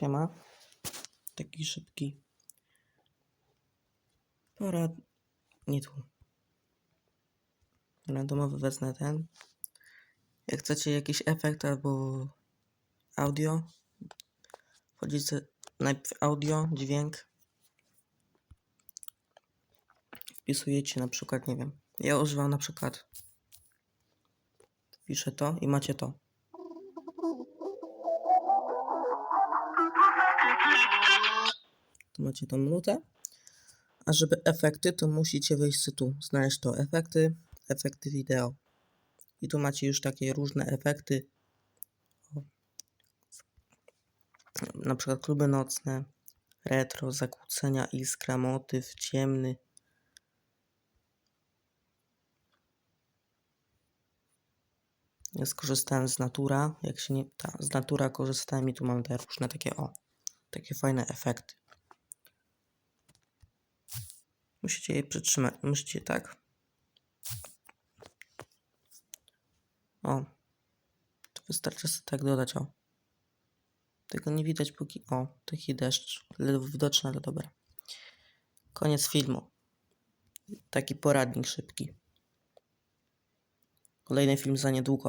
Siema. Taki szybki. Porad... Nie tu. Randomowy wezmę ten. Jak chcecie jakiś efekt albo audio, wchodzicie najpierw audio, dźwięk. Wpisujecie na przykład, nie wiem. Ja używam na przykład. Piszę to i macie to. Macie tą nutę. A żeby efekty, to musicie wejść sobie tu, znaleźć to efekty, efekty wideo. I tu macie już takie różne efekty. Na przykład kluby nocne, retro, zakłócenia, iskra, motyw, ciemny. Ja skorzystałem z Natura, jak się nie... Ta, z Natura korzystałem i tu mam te różne takie, o, takie fajne efekty. Musicie je przytrzymać. Musicie tak. O. To wystarczy sobie tak dodać, o. Tego nie widać póki... O, taki deszcz. Ledwo widoczny, ale dobra. Koniec filmu. Taki poradnik szybki. Kolejny film za niedługo.